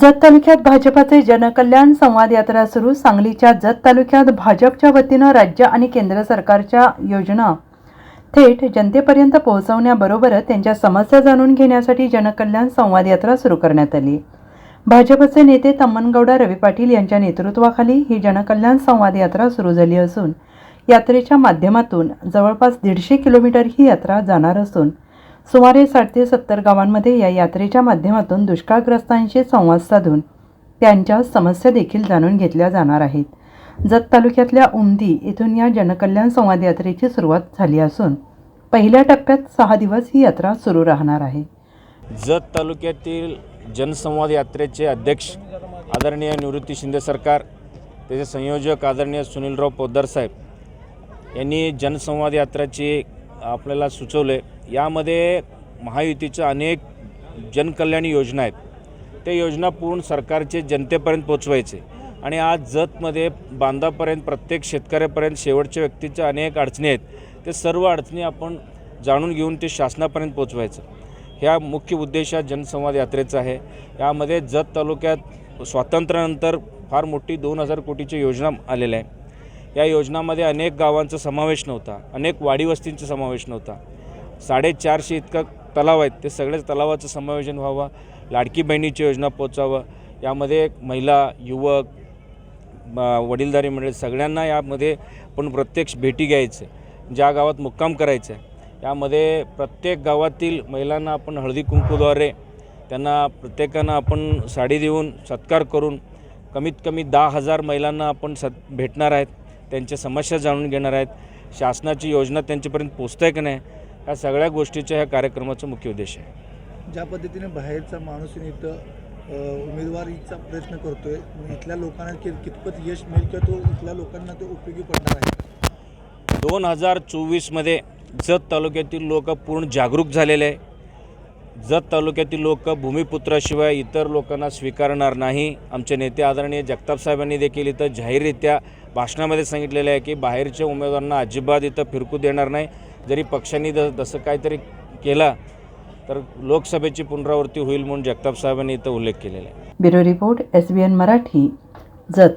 जत तालुक्यात भाजपाचे जनकल्याण संवाद यात्रा सुरू. सांगलीच्या जत तालुक्यात भाजपच्या वतीनं राज्य आणि केंद्र सरकारच्या योजना थेट जनतेपर्यंत पोहोचवण्याबरोबरच त्यांच्या समस्या जाणून घेण्यासाठी जनकल्याण संवाद यात्रा सुरू करण्यात आली. भाजपचे नेते तम्मनगौडा रवी पाटील यांच्या नेतृत्वाखाली ही जनकल्याण संवाद यात्रा सुरू झाली असून यात्रेच्या माध्यमातून जवळपास दीडशे किलोमीटर ही यात्रा जाणार असून सुमारे साठ ते सत्तर गावांमध्ये या यात्रेच्या माध्यमातून दुष्काळग्रस्तांशी संवाद साधून त्यांच्या समस्या देखील जाणून घेतल्या जाणार आहेत. जत तालुक्यातल्या उमदी येथून या जनकल्याण संवाद यात्रेची सुरुवात झाली असून पहिल्या टप्प्यात सहा दिवस ही यात्रा सुरू राहणार आहे. जत तालुक्यातील जनसंवाद यात्रेचे अध्यक्ष आदरणीय निवृत्ती शिंदे सरकार त्याचे संयोजक आदरणीय सुनीलराव पोद्दार साहेब यांनी जनसंवाद यात्राची आपल्याला सुचवले यामध्ये महायुतीच्या अनेक जनकल्याणी योजना आहेत. ते योजना पूर्ण सरकारचे जनतेपर्यंत पोचवायचे. आणि आज जतमध्ये बांधापर्यंत प्रत्येक शेतकऱ्यापर्यंत शेवटच्या व्यक्तीच्या अनेक अडचणी आहेत. ते सर्व अडचणी आपण जाणून घेऊन ते शासनापर्यंत पोचवायचं. ह्या मुख्य उद्देश हा जनसंवाद यात्रेचा आहे. यामध्ये जत तालुक्यात स्वातंत्र्यानंतर फार मोठी दोन हजार कोटीची योजना आलेल्या आहे. या योजनामध्ये अनेक गावांचा समावेश नव्हता अनेक वाडी वस्तींचा समावेश नव्हता. साडेचारशे इतका तलाव आहेत ते सगळ्याच तलावाचं समायोजन व्हावं लाडकी बहिणीची योजना पोचावं यामध्ये महिला युवक वडीलधारी मंडळी सगळ्यांना यामध्ये पण प्रत्यक्ष भेटी घ्यायचं ज्या गावात मुक्काम करायचं. आहे यामध्ये प्रत्येक गावातील महिलांना आपण हळदी कुंकूद्वारे त्यांना प्रत्येकानं आपण साडी देऊन सत्कार करून कमीत कमी दहा हजार महिलांना आपण सत भेटणार आहेत. त्यांच्या समस्या जाणून घेणार आहेत. शासनाची योजना त्यांच्यापर्यंत पोचत आहे की नाही? या सगळ्या गोष्टीच्या ह्या कार्यक्रमाचा मुख्य उद्देश आहे. ज्या पद्धतीने बाहेरचा माणूस इथं उमेदवारीचा प्रयत्न करतोय इथल्या लोकांना कितपत यश मिळेल किंवा तो इथल्या लोकांना तो उपयोगी पडणार आहे? दोन हजार चोवीसमध्ये जत तालुक्यातील लोक पूर्ण जागरूक झालेले आहे जत तालुक्यातील लोक भूमिपुत्राशिवाय इतर लोकांना स्वीकारणार नाही. आमचे नेते आदरणीय जगताप साहेबांनी देखील इथं जाहीररित्या भाषणामध्ये सांगितलेलं आहे की बाहेरच्या उमेदवारांना अजिबात इथं फिरकू देणार नाही. जरी पक्षांनी द तसं काहीतरी केला तर लोकसभेची पुनरावृत्ती होईल म्हणून जगताप साहेबांनी इथं उल्लेख केलेला आहे. Bureau report S B N Marathi Jat.